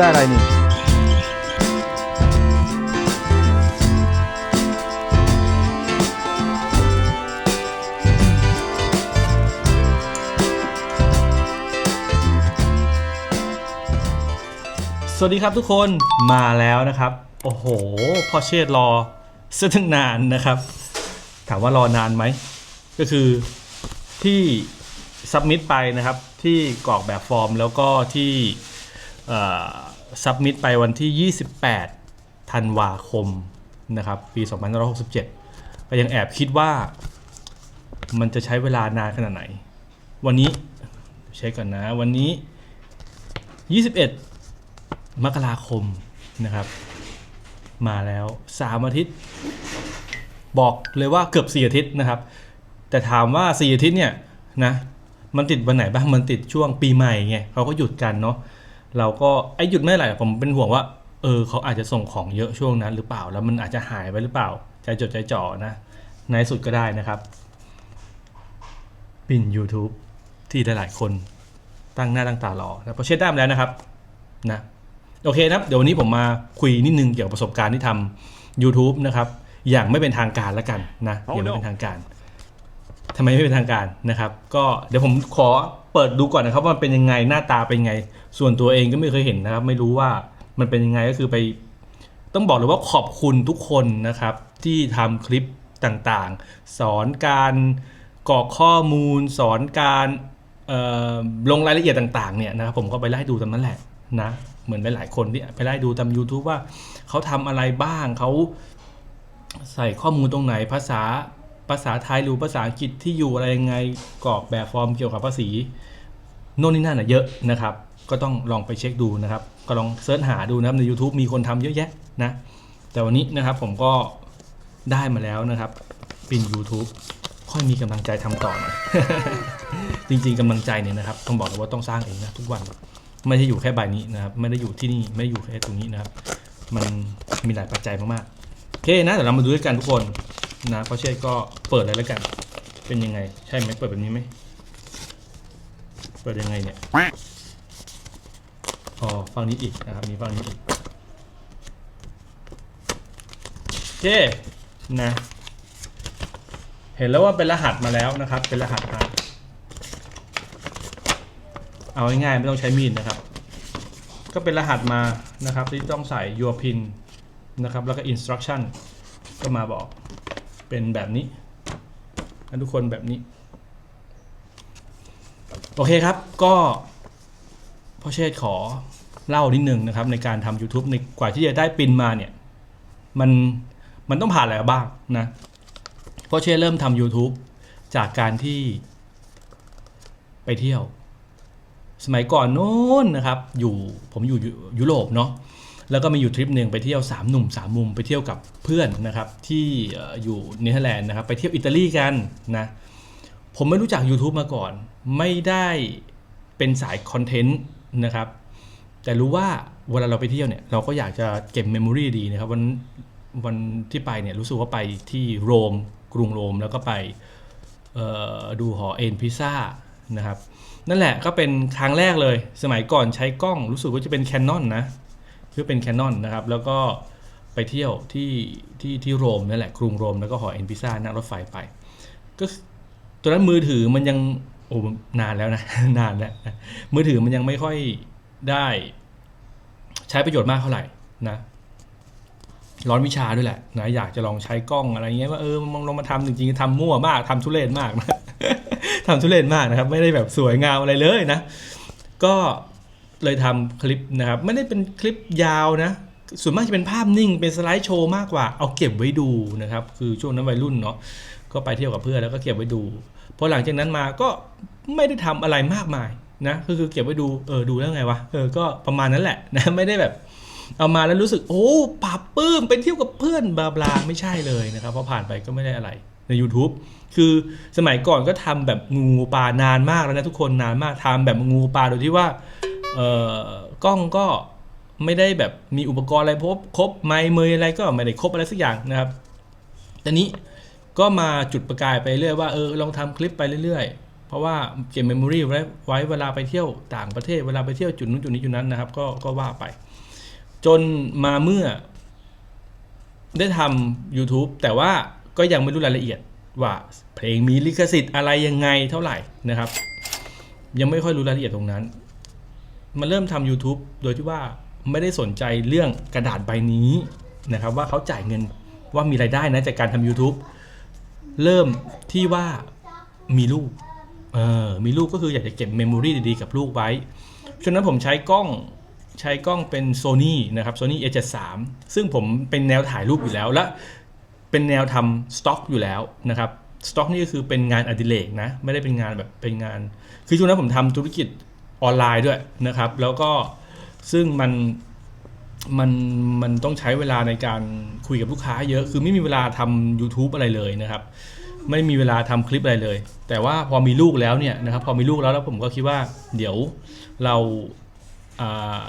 ได้อะไรนี่สวัสดีครับทุกคนมาแล้วนะครับ โอ้โหพ่อเชษฐ์รอซะตั้งนานนะครับ ถามว่ารอนานไหม ก็คือที่ซับมิดไปนะครับ ที่กรอกแบบฟอร์มแล้วก็ที่ ซับมิดไปวันที่ 28 ธันวาคมนะครับ ปี2567 ก็ยังแอบคิดว่ามันจะใช้เวลานานขนาดไหน วันนี้เช็คก่อนนะ วันนี้ 21 มกราคมนะครับ มาแล้ว 3 อาทิตย์ บอกเลยว่าเกือบ 4 อาทิตย์นะครับ แต่ถามว่า 4 อาทิตย์เนี่ยนะมันติดวันไหนบ้าง มันติดช่วงปีใหม่ไงเขาก็หยุดกันเนาะ เราก็ไอ้หยุดไม่ไหร่ผมเป็นห่วงว่าเออเขาอาจจะส่งของเยอะช่วงนั้นหรือเปล่า แล้วมันอาจจะหายไปหรือเปล่า ใจจดใจจ่อนะในสุดก็ได้นะครับ ปิน YouTube ที่หลายๆคนตั้งหน้าตั้งตารอแล้วพอเช็ดได้มาแล้วนะครับนะโอเคนะครับ เดี๋ยววันนี้ผมมาคุยนิดนึงเกี่ยวกับประสบการณ์ที่ทำ YouTube นะครับ อย่างไม่เป็นทางการแล้วกันนะอย่างไม่เป็นทางการทำไมไม่เป็นทางการนะครับ ก็เดี๋ยวผมขอเปิดดูก่อนนะครับว่ามันเป็นยังไงหน้าตาเป็นยังไง ส่วนตัวเองก็ไม่เคยเห็นนะครับ ไม่รู้ว่ามันเป็นยังไงก็คือไป ต้องบอกเลยว่าขอบคุณทุกคนนะครับ ที่ทำคลิปต่างๆ สอนการกรอกข้อมูล สอนการลงรายละเอียดต่างๆเนี่ยนะครับผมก็ไปไล่ดูตามนั้นแหละนะเหมือนหลายๆคนที่ไปไล่ดูตาม YouTube ว่าเขาทำอะไรบ้างเขาใส่ข้อมูลตรงไหนภาษาภาษาไทยหรือภาษาอังกฤษที่อยู่อะไรยังไงกรอกแบบฟอร์มเกี่ยวกับภาษีโน่นนี่นั่นน่ะเยอะนะครับ ก็ต้องลองไปเช็คดูนะครับ ก็ลองเสิร์ชหาดูนะครับใน YouTube มีคนทำเยอะแยะนะ แต่วันนี้นะครับผมก็ได้มาแล้วนะครับปิน YouTube ค่อยมีกำลังใจทำต่อหน่อยจริงๆกำลังใจเนี่ยนะครับต้องบอกเลยว่าต้องสร้างเองนะทุกวันไม่ได้อยู่แค่ใบนี้นะครับ ไม่ได้อยู่ที่นี่ไม่ได้อยู่แค่ตรงนี้นะครับ มันมีหลายปัจจัยมากๆโอเคนะเดี๋ยวเรามาดูด้วยกันทุกคนนะเพราะเช่ก็เปิดเลยแล้วกัน เป็นยังไง ใช่ไหมเปิดแบบนี้ไหมเปิดยังไงเนี่ย อ๋อฝั่งนี้อีกนะครับมีฝั่งนี้อีกโอเคนะเห็นแล้วว่าเป็นรหัสมาแล้วนะครับ เป็นรหัสมาเอาง่ายๆไม่ต้องใช้มีดนะครับ ก็เป็นรหัสมานะครับ ที่ต้องใส่ your pin นะครับ แล้วก็ instruction ก็มาบอกเป็นแบบนี้ทุกคนแบบนี้ โอเคครับก็ พ่อเชษฐ์ขอเล่านิดนึงนะครับในการทำ YouTube ในกว่าที่จะได้ปินมาเนี่ยมันมันต้องผ่านอะไรบ้างนะพ่อเชษฐ์เริ่มทำ YouTube จากการที่ไปเที่ยว สมัยก่อนโน้นนะครับ อยู่ผมอยู่ยุโรปเนาะแล้วก็มีอยู่ทริปหนึ่งไปเที่ยวสามหนุ่มสามมุมไปเที่ยวกับเพื่อนนะครับ ที่เอ่ออยู่เนเธอร์แลนด์นะครับ ไปเที่ยวอิตาลีกันนะผมไม่รู้จัก YouTube มาก่อน ไม่ได้เป็นสายคอนเทนต์ นะครับ แต่รู้ว่าเวลาเราไปเที่ยวเนี่ยเราก็อยากจะเก็บเมมโมรีดีนะครับวันวันที่ไปเนี่ยรู้สึกว่าไปที่โรม กรุงโรมแล้วก็ไปดูหอเอ็นพิซซ่านะครับนั่นแหละก็เป็นครั้งแรกเลย สมัยก่อนใช้กล้องรู้สึกว่าจะเป็น Canon นนะคือเป็น Canon นะครับ แล้วก็ไปเที่ยวที่ที่ที่โรมนั่นแหละกรุงโรมแล้วก็หอเอ็นพิซซ่านั่งรถไฟไป ก็ตอนนั้นมือถือมันยัง โอ้นานแล้วนะ นานแล้วนะมือถือมันยังไม่ค่อยได้ใช้ประโยชน์มากเท่าไหร่นะ ร้อนวิชาด้วยแหละนะอยากจะลองใช้กล้องอะไรเงี้ยว่าเออมองลองมาทำจริงๆทำมั่วมากทำทุเรศมากนะทำทุเรศมากนะครับ ไม่ได้แบบสวยงามอะไรเลยนะ ก็เลยทำคลิปนะครับ ไม่ได้เป็นคลิปยาวนะส่วนมากจะเป็นภาพนิ่งเป็นสไลด์โชว์มากกว่า เอาเก็บไว้ดูนะครับ คือช่วงนั้นวัยรุ่นเนาะก็ไปเที่ยวกับเพื่อนแล้วก็เก็บไว้ดู พอหลังจากนั้นมาก็ไม่ได้ทำอะไรมากมายนะก็คือเก็บไว้ดูเออดูแล้วไงวะเออก็ประมาณนั้นแหละนะไม่ได้แบบเอามาแล้วรู้สึกโอ้ปราบปลื้มไปเที่ยวกับเพื่อนบลาบลาไม่ใช่เลยนะครับเพราะผ่านไปก็ไม่ได้อะไรใน YouTube คือสมัยก่อนก็ทำแบบงูปลานานมากแล้วนะทุกคนนานมากทำแบบงูปลาโดยที่ว่าเออกล้องก็ไม่ได้แบบมีอุปกรณ์อะไรพบครบไมค์เมยอะไรก็ไม่ได้ครบอะไรสักอย่างนะครับตอนนี้ ก็มาจุดประกายไปเรื่อยว่าเออลองทำคลิปไปเรื่อยเพราะว่าเก็บเมมโมรีไว้ไว้เวลาไปเที่ยวต่างประเทศเวลาไปเที่ยวจุดนู้นจุดนี้จุดนั้นนะครับ ก็ก็ว่าไป จนมาเมื่อ ได้ทำ YouTube แต่ว่าก็ยังไม่รู้รายละเอียดว่าเพลงมีลิขสิทธิ์อะไรยังไงเท่าไหร่นะครับ ยังไม่ค่อยรู้รายละเอียดตรงนั้นมาเริ่มทำ YouTube โดยที่ว่าไม่ได้สนใจเรื่องกระดาษใบนี้นะครับ ว่าเขาจ่ายเงินว่ามีรายได้นะจากการทำ YouTube เริ่มที่ว่ามีลูกเออมีลูกก็คืออยากจะเก็บเมมโมรีดีๆ กับลูกไว้ฉะนั้นผมใช้กล้องใช้กล้องเป็น Sony นะครับ Sony A73 ซึ่งผมเป็นแนวถ่ายรูปอยู่แล้วและเป็นแนวทำสต็อกอยู่แล้วนะครับสต็อกนี่ก็คือเป็นงานอดิเรกนะ ไม่ได้เป็นงานแบบเป็นงาน คือช่วงนั้นผมทำธุรกิจออนไลน์ด้วยนะครับ แล้วก็ซึ่งมัน มันมันต้องใช้เวลาในการคุยกับลูกค้าเยอะคือไม่มีเวลาทำ YouTube อะไรเลยนะครับ ไม่มีเวลาทำคลิปอะไรเลย แต่ว่าพอมีลูกแล้วเนี่ยนะครับพอมีลูกแล้วแล้วผมก็คิดว่า เดี๋ยวเราอ่า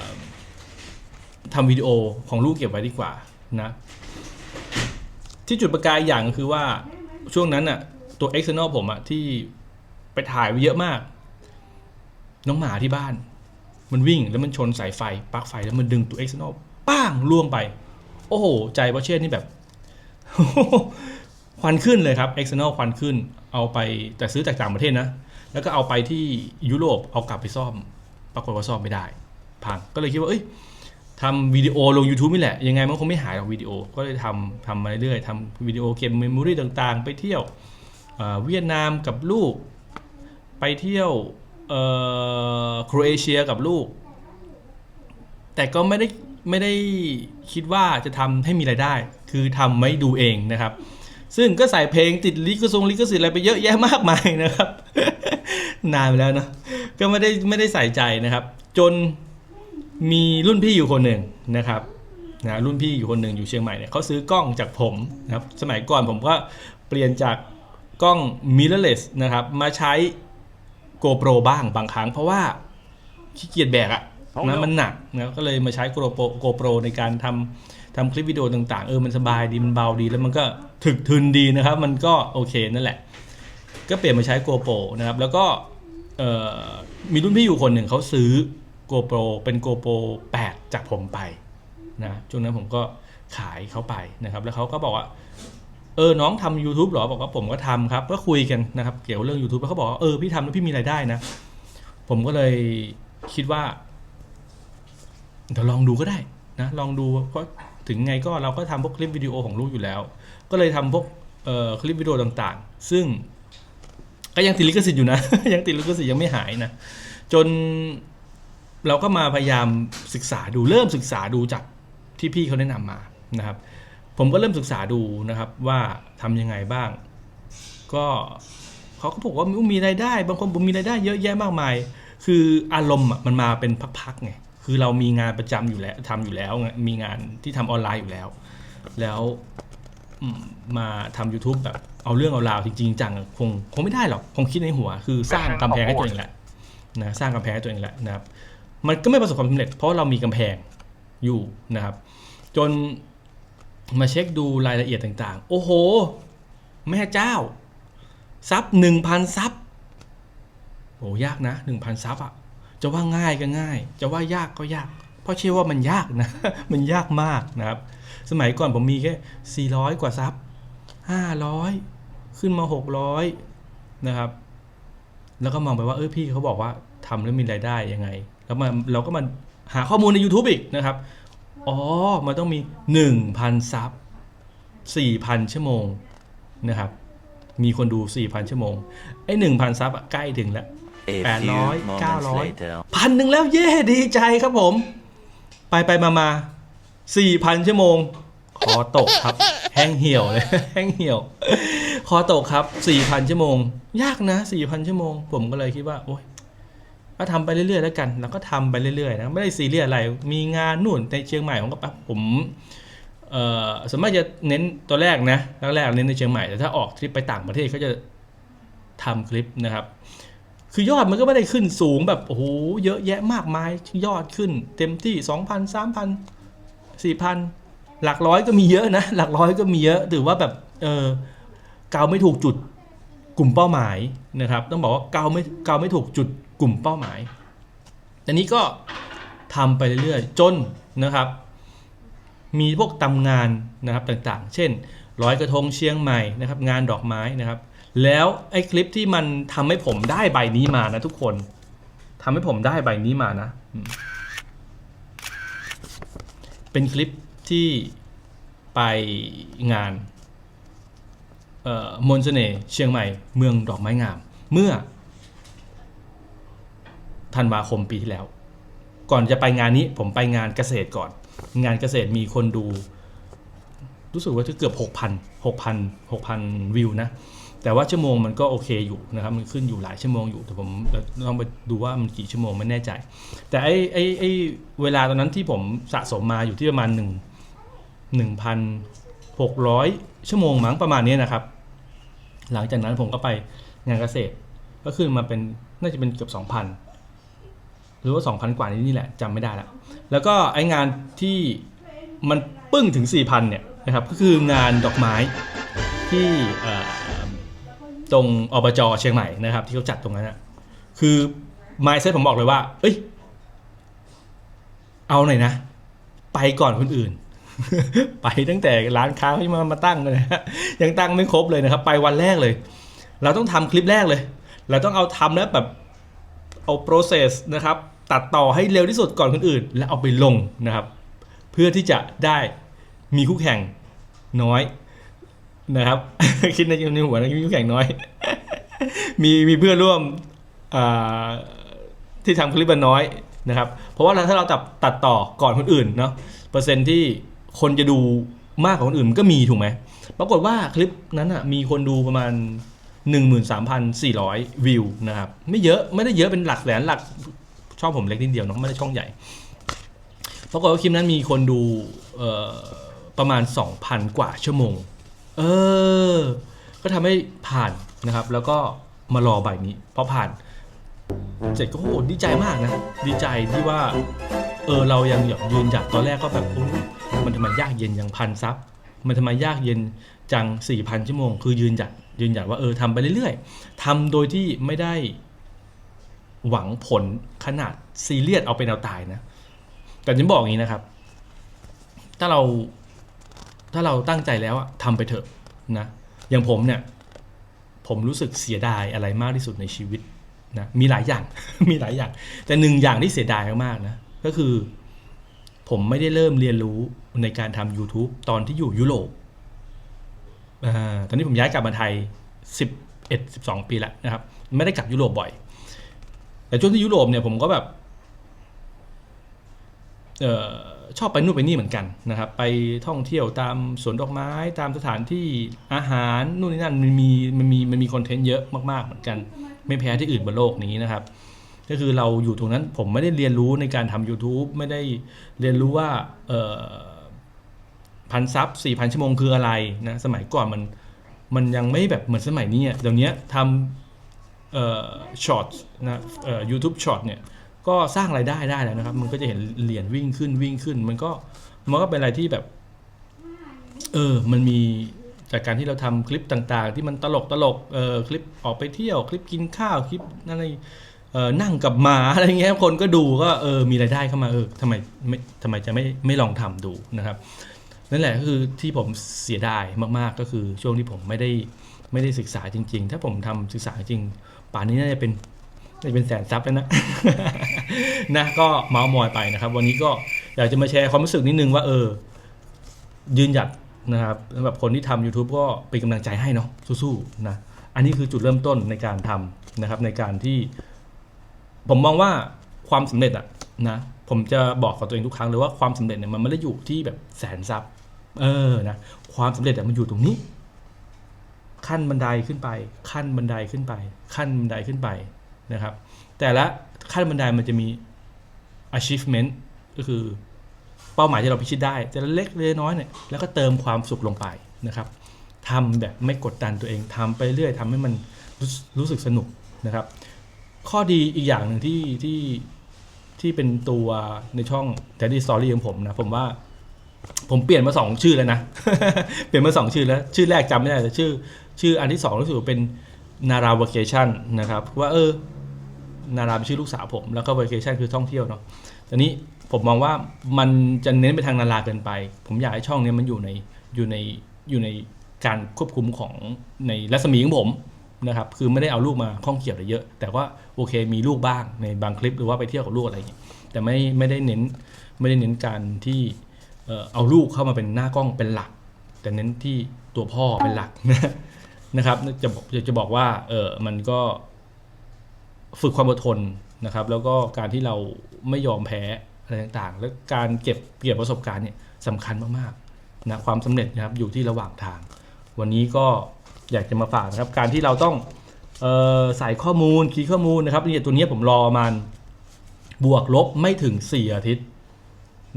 ทำวิดีโอของลูกเก็บไว้ดีกว่านะที่จุดประกายอย่างก็คือว่าช่วงนั้นน่ะตัว external ผมอะที่ไปถ่ายไว้เยอะมาก น้องหมาที่บ้าน มันวิ่งแล้วมันชนสายไฟปลั๊กไฟแล้วมันดึงตัว external ป้างล่วงไป โอ้โห ใจวอเช่นี่แบบควันขึ้นเลยครับ external ควันขึ้น เอาไปแต่ซื้อจากต่างประเทศนะ แล้วก็เอาไปที่ยุโรปเอากลับไปซ่อม ปรากฏว่าซ่อมไม่ได้ พังก็เลยคิดว่าเอ้ยทำวิดีโอลง YouTube นี่แหละ ยังไงมันคงไม่หายหรอกวิดีโอ ก็เลยทำทำมาเรื่อยๆทำวิดีโอเก็บเมมโมรีต่างๆ ไปเที่ยวเเวียดนามกับลูก ไปเที่ยวโครเอเชียกับลูก แต่ก็ไม่ได้ ไม่ได้คิดว่าจะทำให้มีรายได้ คือทำไม่ดูเองนะครับ ซึ่งก็ใส่เพลงติดลิขสงลิขสิทธิ์อะไรไปเยอะแยะมากมายนะครับ นานไปแล้วเนอะก็ไม่ได้ไม่ได้ใส่ใจนะครับ จนมีรุ่นพี่อยู่คนหนึ่งนะครับนะรุ่นพี่อยู่คนหนึ่งอยู่เชียงใหม่เนี่ยเขาซื้อกล้องจากผมนะครับ สมัยก่อนผมก็เปลี่ยนจากกล้อง mirrorless นะครับ มาใช้ GoPro บ้างบางครั้งเพราะว่าขี้เกียจแบกอะ นะมันหนักนะก็เลยมาใช้ GoPro GoPro ในการทำทำคลิปวิดีโอต่างๆ เออมันสบายดีมันเบาดีแล้วมันก็ถึกทึนดีนะครับ มันก็โอเคนั่นแหละ ก็เปลี่ยนมาใช้ GoPro นะครับ แล้วก็มีรุ่นพี่อยู่คนหนึ่งเขาซื้อ GoPro เป็น GoPro 8จากผมไปนะช่วงนั้นผมก็ขายเขาไปนะครับ แล้วเขาก็บอกว่าเออ น้องทำ YouTube เหรอ บอกว่าผมก็ทำครับ ก็คุยกันนะครับ เกี่ยวกับเรื่อง YouTube แล้วเขาบอกว่า เออ พี่ทำแล้วพี่มีรายได้นะ ผมก็เลยคิดว่า เดี๋ยวลองดูก็ได้นะลองดูเพราะถึงไงก็เราก็ทำพวกคลิปวิดีโอของลูกอยู่แล้ว ก็เลยทำพวกเอ่อคลิปวิดีโอต่างๆ ซึ่งก็ยังติดลิขสิทธิ์อยู่นะ ยังติดลิขสิทธิ์ยังไม่หายนะ จนเราก็มาพยายามศึกษาดูเริ่มศึกษาดูจากที่พี่เขาแนะนำมานะครับ ผมก็เริ่มศึกษาดูนะครับว่าทำยังไงบ้าง ก็เขาก็บอกว่ามีรายได้ บางคนบอกมีรายได้เยอะแยะมากมาย คืออารมณ์อะมันมาเป็นพักๆไง คือเรามีงานประจำอยู่แล้วทำอยู่แล้ว มีงานที่ทำออนไลน์อยู่แล้ว แล้วมาทำ YouTube แบบเอาเรื่องเอาราวจริงจังคงคงไม่ได้หรอกคงคิดในหัว คือสร้างกำแพงให้ตัวเองแหละนะสร้างกำแพงให้ตัวเองแหละนะครับ มันก็ไม่ประสบความสำเร็จ เพราะเรามีกำแพงอยู่นะครับ จนมาเช็คดูรายละเอียดต่าง ๆ โอ้โห แม่เจ้า ซับหนึ่งพันซับโอ้ยากนะหนึ่งพันซับอะ จะว่าง่ายก็ง่าย จะว่ายากก็ยาก เพราะเชื่อว่ามันยากนะ มันยากมากนะครับ สมัยก่อนผมมีแค่ 400 กว่าซับ 500 ขึ้นมา 600 นะครับ แล้วก็มองไปว่าเออพี่เขาบอกว่าทำแล้วมีรายได้ยังไง แล้วมาเราก็มาหาข้อมูลใน YouTube อีกนะครับ อ๋อ มันต้องมี 1,000 ซับ 4,000 ชั่วโมงนะครับ มีคนดู 4,000 ชั่วโมง ไอ้ 1,000 ซับใกล้ถึงแล้ว A few 800 moments 900 later. พันหนึ่งแล้วเย่ดีใจครับผม ไปไปมามาสี่พันชั่วโมงคอตกครับ แห้งเหี่ยวเลยแห้งเหี่ยวคอตกครับสี่พันชั่วโมง ยากนะสี่พันชั่วโมง ผมก็เลยคิดว่า โอ๊ยก็ทำไปเรื่อยๆแล้วกัน แล้วก็ทำไปเรื่อยๆนะไม่ได้ซีเรียสอะไร มีงานนู่นในเชียงใหม่ผมก็ปั๊บผมเอ่อสมมติจะเน้นตัวแรกนะแรกๆเน้นในเชียงใหม่แต่ถ้าออกทริปไปต่างประเทศเขาจะทำคลิปนะครับ คือยอดมันก็ไม่ได้ขึ้นสูงแบบโอ้โหเยอะแยะมากมายยอดขึ้น เต็มที่ 2,000 3,000 4,000 หลักร้อยก็มีเยอะนะ หลักร้อยก็มีเยอะถือว่าแบบเออเกาไม่ถูกจุดกลุ่มเป้าหมายนะครับ ต้องบอกว่าเกาไม่เกาไม่ถูกจุดกลุ่มเป้าหมายแต่นี้ก็ทำไปเรื่อยๆ จนนะครับ มีพวกตำงานนะครับต่างๆ เช่นร้อยกระทงเชียงใหม่นะครับ งานดอกไม้นะครับ แล้วไอ้คลิปที่มันทำให้ผมได้ใบนี้มานะทุกคนทำให้ผมได้ใบนี้มานะ เป็นคลิปที่ไปงานเอ่อมนเสน่ห์เชียงใหม่ เมืองดอกไม้งาม เมื่อธันวาคมปีที่แล้ว ก่อนจะไปงานนี้ผมไปงานเกษตรก่อน งานเกษตรมีคนดู รู้สึกว่าจะเกือบ 6,000 6,000 6,000 วิวนะ แต่ว่าชั่วโมงมันก็โอเคอยู่นะครับมันขึ้นอยู่หลายชั่วโมงอยู่แต่ผมต้องไปดูว่ามันกี่ชั่วโมงไม่แน่ใจ แต่ไอ้ไอ้ไอ้เวลาตอนนั้นที่ผมสะสมมาอยู่ที่ประมาณ1 1,600ชั่วโมงมั้งประมาณนี้นะครับ หลังจากนั้นผมก็ไปงานเกษตร ก็ขึ้นมาเป็นน่าจะเป็นเกือบ2,000หรือว่า2,000กว่านี้นี่แหละจำไม่ได้แล้วแล้วก็ไองานที่มันปึ้งถึง4,000เนี่ยนะครับก็คืองานดอกไม้ที่ ตรงอบจเชียงใหม่นะครับ ที่เขาจัดตรงนั้นอะคือไมซ์เซ็ตผมบอกเลยว่า เอ้ย เอาหน่อยนะ ไปก่อนคนอื่น ไปตั้งแต่ร้านค้าที่มามาตั้งเลยนะยังตั้งไม่ครบเลยนะครับ ไปวันแรกเลย เราต้องทำคลิปแรกเลย เราต้องเอาทำแล้วแบบเอา process นะครับ ตัดต่อให้เร็วที่สุดก่อนคนอื่น แล้วเอาไปลงนะครับ เพื่อที่จะได้มีคู่แข่งน้อย นะครับ คิดในในหัวนะมีคู่แข่งน้อย มีมีเพื่อนร่วมที่ทำคลิปมันน้อยนะครับ เพราะว่าถ้าเราตัดตัดต่อก่อนคนอื่นเนาะเปอร์เซ็นต์ที่คนจะดูมากกว่าคนอื่นก็มีถูกไหมปรากฏว่าคลิปนั้นอะมีคนดูประมาณ 13,400 วิวนะครับ ไม่เยอะไม่ได้เยอะเป็นหลักแสนหลักช่องผมเล็กนิดเดียวเนาะไม่ได้ช่องใหญ่ปรากฏว่าคลิปนั้นมีคนดูประมาณ 2,000 กว่าชั่วโมง เออ ก็ทำให้ผ่านนะครับ แล้วก็มารอใบนี้พอผ่านเสร็จก็โหดีใจมากนะ ดีใจที่ว่า เออเรายังอยากยืนหยัดตอนแรกก็แบบโอ้มันทำไมยากเย็นอย่างพันซับมันทำไมยากเย็นจังสี่พันชั่วโมง คือยืนหยัดยืนหยัดว่าเออทำไปเรื่อยๆทำโดยที่ไม่ได้หวังผลขนาดซีเรียสเอาเป็นเอาตายนะ แต่ฉันบอกอย่างนี้นะครับ ถ้าเรา ถ้าเราตั้งใจแล้วอะทำไปเถอะนะอย่างผมเนี่ยผมรู้สึกเสียดายอะไรมากที่สุดในชีวิตนะมีหลายอย่าง มีหลายอย่าง แต่หนึ่งอย่างที่เสียดายมากๆนะก็คือ ผมไม่ได้เริ่มเรียนรู้ในการทำ YouTube ตอนที่อยู่ยุโรปอ่าตอนนี้ผมย้ายกลับมาไทย 11 12 ปีแล้วนะครับ ไม่ได้กลับยุโรปบ่อย แต่ช่วงที่ยุโรปเนี่ยผมก็แบบ เอ่อ ชอบไปนู่นไปนี่เหมือนกันนะครับ ไปท่องเที่ยวตามสวนดอกไม้ ตามสถานที่อาหารนู่นนี่นั่นมันมีมันมีมันมีคอนเทนต์เยอะมากๆเหมือนกัน ไม่แพ้ที่อื่นบนโลกนี้นะครับ ก็คือเราอยู่ตรงนั้นผมไม่ได้เรียนรู้ในการทำ YouTube ไม่ได้เรียนรู้ว่าพันซับสี่พันชั่วโมงคืออะไรนะสมัยก่อนมันมันยังไม่แบบเหมือนสมัยนี้เดี๋ยวนี้ทำเอ่อช็อตนะเอ่อยูทูบช็อตเนี่ย ก็สร้างรายได้ได้แล้วนะครับ มันก็จะเห็นเหรียญวิ่งขึ้นวิ่งขึ้น มันก็มันก็เป็นอะไรที่แบบ เออ มันมีจากการที่เราทำคลิปต่างๆ ที่มันตลกตลกเออคลิปออกไปเที่ยว คลิปกินข้าวคลิปอะไรเออนั่งกับหมาอะไรเงี้ยคนก็ดูก็เออมีรายได้เข้ามาเออทำไมไม่ทำไมจะไม่ไม่ลองทำดูนะครับนั่นแหละก็คือที่ผมเสียดายมากๆก็คือช่วงที่ผมไม่ได้ไม่ได้ศึกษาจริง ๆ ถ้าผมทำศึกษาจริงป่านนี้น่าจะเป็น จะเป็นแสนซับแล้วนะ นะก็เมาส์มอยไปนะครับ วันนี้ก็อยากจะมาแชร์ความรู้สึกนิดนึงว่าเออ ยืนหยัดนะครับสำหรับคนที่ทำ YouTube ก็เป็นกำลังใจให้เนาะสู้ๆนะอันนี้คือจุดเริ่มต้นในการทำนะครับ ในการที่ ผมมองว่าความสำเร็จอะนะผมจะบอกกับตัวเองทุกครั้งเลยว่าความสำเร็จเนี่ยมันไม่ได้อยู่ที่แบบแสนซับเออนะความสำเร็จอะมันอยู่ตรงนี้ ขั้นบันไดขึ้นไป ขั้นบันไดขึ้นไป ขั้นบันไดขึ้นไป นะครับ แต่ละขั้นบันไดมันจะมี achievement ก็คือเป้าหมายที่เราพิชิตได้ แต่ละเล็กเล็กน้อยเนี่ยแล้วก็เติมความสุขลงไปนะครับทำแบบไม่กดดันตัวเองทำไปเรื่อยทำให้มันรู้รู้สึกสนุกนะครับ ข้อดีอีกอย่างหนึ่งที่ที่ที่เป็นตัวในช่อง Daddy Story ของผมนะผมว่าผมเปลี่ยนมาสองชื่อแล้วนะ เปลี่ยนมาสองชื่อแล้ว ชื่อแรกจำไม่ได้แต่ชื่อ ชื่ออันที่สองรู้สึกว่าเป็นนารา v a c a t i o n นะครับ ว่าเออ นาราเป็นชื่อลูกสาวผม แล้วก็ vacation คือท่องเที่ยวเนาะแต่นี้ผมมองว่ามันจะเน้นไปทางนาราเกินไป ผมอยากให้ช่องเนี้ยมันอยู่ในอยู่ในอยู่ในการควบคุมของในรัศมีของผมนะครับ คือไม่ได้เอาลูกมาข้องเกี่ยวอะไรเยอะ แต่ว่าโอเคมีลูกบ้างในบางคลิปหรือว่าไปเที่ยวกับลูกอะไรอย่างเงี้ยแต่ไม่ไม่ได้เน้นไม่ได้เน้นการที่เอาลูกเข้ามาเป็นหน้ากล้องเป็นหลัก แต่เน้นที่ตัวพ่อเป็นหลักนะครับจะบอกจะจะบอกว่าเออมันก็ ฝึกความอดทนนะครับ แล้วก็การที่เราไม่ยอมแพ้อะไรต่างๆ แล้วการเก็บเกี่ยวประสบการณ์เนี่ยสำคัญมากๆนะความสำเร็จนะครับอยู่ที่ระหว่างทาง วันนี้ก็อยากจะมาฝากนะครับ การที่เราต้องออใส่ข้อมูลคีย์ข้อมูลนะครับเนี่ยตัวนี้ผมรอมาณบวกลบไม่ถึง 4 อาทิตย์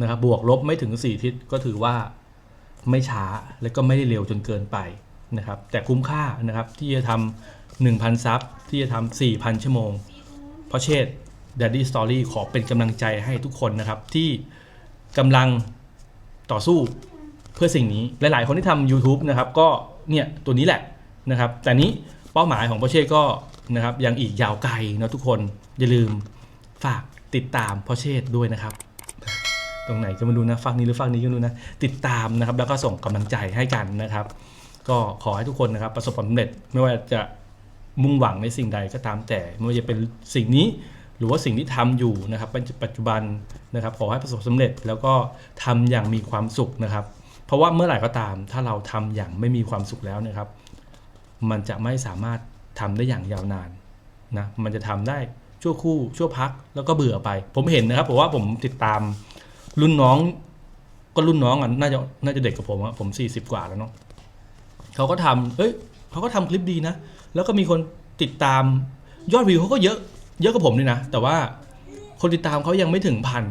นะครับ บวกลบไม่ถึง 4 อาทิตย์ก็ถือว่าไม่ช้าและก็ไม่ได้เร็วจนเกินไปนะครับ แต่คุ้มค่านะครับที่จะทำ 1,000 ซับที่จะทำ4,000 ชั่วโมง เพราะเชษ Daddy Story ขอเป็นกำลังใจให้ทุกคนนะครับ ที่กำลังต่อสู้เพื่อสิ่งนี้ หลาย ๆ คนที่ทำ YouTube นะครับ ก็เนี่ยตัวนี้แหละนะครับ แต่นี้เป้าหมายของพ่อเชษก็นะครับยังอีกยาวไกลนะทุกคน อย่าลืมฝากติดตามพ่อเชษด้วยนะครับ ตรงไหนก็ไม่รู้นะฝั่งนี้หรือฝั่งนี้ก็ไม่รู้นะ ติดตามนะครับ แล้วก็ส่งกำลังใจให้กันนะครับ ก็ขอให้ทุกคนนะครับประสบความสำเร็จไม่ว่าจะ มุ่งหวังในสิ่งใดก็ตามแต่ไม่ว่าจะเป็นสิ่งนี้หรือว่าสิ่งที่ทำอยู่นะครับปัจจุบันนะครับขอให้ประสบสำเร็จแล้วก็ทำอย่างมีความสุขนะครับ เพราะว่าเมื่อไหร่ก็ตาม ถ้าเราทำอย่างไม่มีความสุขแล้วนะครับ มันจะไม่สามารถทำได้อย่างยาวนานนะมันจะทำได้ชั่วคู่ชั่วพักแล้วก็เบื่อไป ผมเห็นนะครับผมว่าผมติดตามรุ่นน้องก็รุ่นน้องอะน่าจะน่าจะเด็กกับผมอะผมสี่สิบกว่าแล้วเนาะเขาก็ทำเอ้ยเขาก็ทำคลิปดีนะ แล้วก็มีคนติดตามยอดวิวเขาก็เยอะเยอะกว่าผมเลยนะ แต่ว่าคนติดตามเขายังไม่ถึงพัน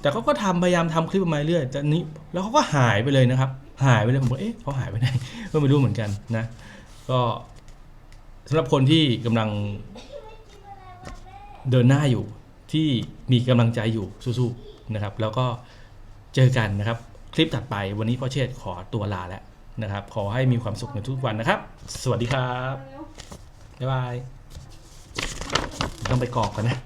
แต่เขาก็ทำพยายามทำคลิปมาเรื่อยแต่นี้แล้วเขาก็หายไปเลยนะครับ หายไปเลยผมบอกเอ๊ะเขาหายไปไหนก็ไม่รู้เหมือนกันนะ ก็สำหรับคนที่กำลังเดินหน้าอยู่ที่มีกำลังใจอยู่สู้ๆนะครับ แล้วก็เจอกันนะครับ คลิปถัดไปวันนี้พ่อเชษขอตัวลาแล้วนะครับ ขอให้มีความสุขในทุกวันนะครับ สวัสดีครับ บ๊ายบาย ต้องไปกรอกกันนะ